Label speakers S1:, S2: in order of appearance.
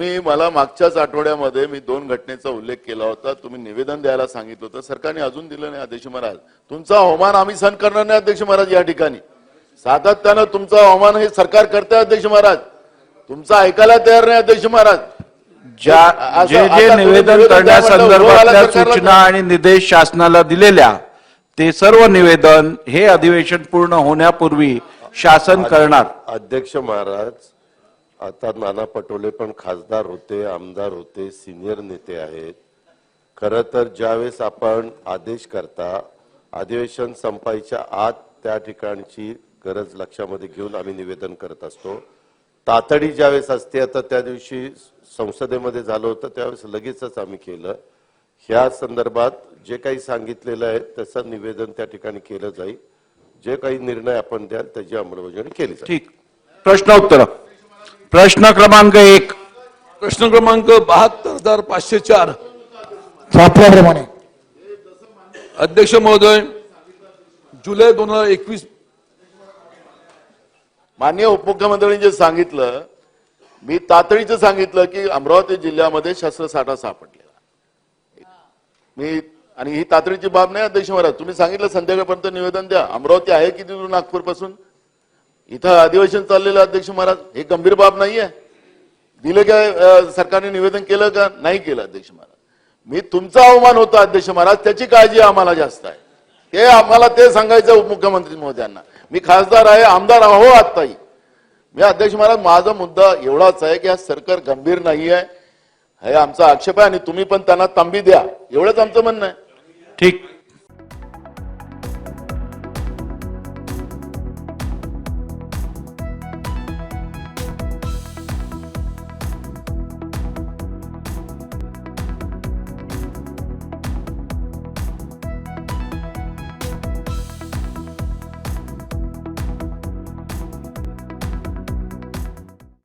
S1: मी मला मागच्याच आठवड्यामध्ये मी दोन घटनेचा उल्लेख केला होता. तुम्ही निवेदन द्यायला सांगितलं होतं. सरकारने अजून दिलं नाही अध्यक्ष महाराज. तुमचा अवमान आम्ही सहन करणार नाही अध्यक्ष महाराज या ठिकाणी. सातत्यानं तुमचा अवमान हे सरकार करते अध्यक्ष महाराज. तुमचं ऐकायला तयार नाही अध्यक्ष महाराज.
S2: ज्या जे जे निवेदन करण्यासंदर्भातल्या सूचना आणि निर्देश शासनाला दिलेल्या ते सर्व निवेदन हे अधिवेशन पूर्ण होण्यापूर्वी शासन करणार.
S3: अध्यक्ष महाराज आता नाना पटोले पण खासदार होते आमदार होते सिनियर नेते आहेत. खरं तर ज्यावेळेस आपण आदेश करता अधिवेशन संपायच्या आत त्या ठिकाणची गरज लक्षामध्ये घेऊन आम्ही निवेदन करत असतो. तातडी ज्यावेळेस असते आता त्या दिवशी संसदेमध्ये झालं होतं त्यावेळेस लगेचच आम्ही केलं. ह्या संदर्भात जे काही सांगितलेलं आहे त्याचं निवेदन त्या ठिकाणी केलं जाईल. जे काही निर्णय आपण द्याल त्याची अंमलबजावणी केली जाईल.
S2: ठीक. प्रश्न उत्तर. प्रश्न क्रमांक एक.
S4: प्रश्न क्रमांक बहात्तर हजार पाचशे चार.
S5: वापराप्रमाणे.
S4: अध्यक्ष महोदय जुलै दोन हजार एकवीस
S1: माननीय उपमुख्यमंत्र्यांनी जे सांगितलं मी तातडीचं सांगितलं की अमरावती जिल्ह्यामध्ये शस्त्रसाठा सापडलेला मी आणि ही तातडीची बाब नाही अध्यक्ष महाराज. तुम्ही सांगितलं संध्याकाळपर्यंत निवेदन द्या. अमरावती आहे किती दूर नागपूरपासून? इथं अधिवेशन चाललेलं अध्यक्ष महाराज. हे गंभीर बाब नाही आहे दिलं काय सरकारने निवेदन केलं का? नाही केलं अध्यक्ष महाराज. मी तुमचा अवमान होता अध्यक्ष महाराज. त्याची काळजी आम्हाला जास्त आहे. ते आम्हाला ते सांगायचं उपमुख्यमंत्री महोदयांना. मी खासदार आहे आमदार आहो आत्ताही. मी अध्यक्ष महाराज माझा मुद्दा एवढाच आहे की हा सरकार गंभीर नाही आहे हे आमचा आक्षेप आहे आणि तुम्ही पण त्यांना तांबी द्या. एवढंच आमचं म्हणणं आहे.
S2: ठीक.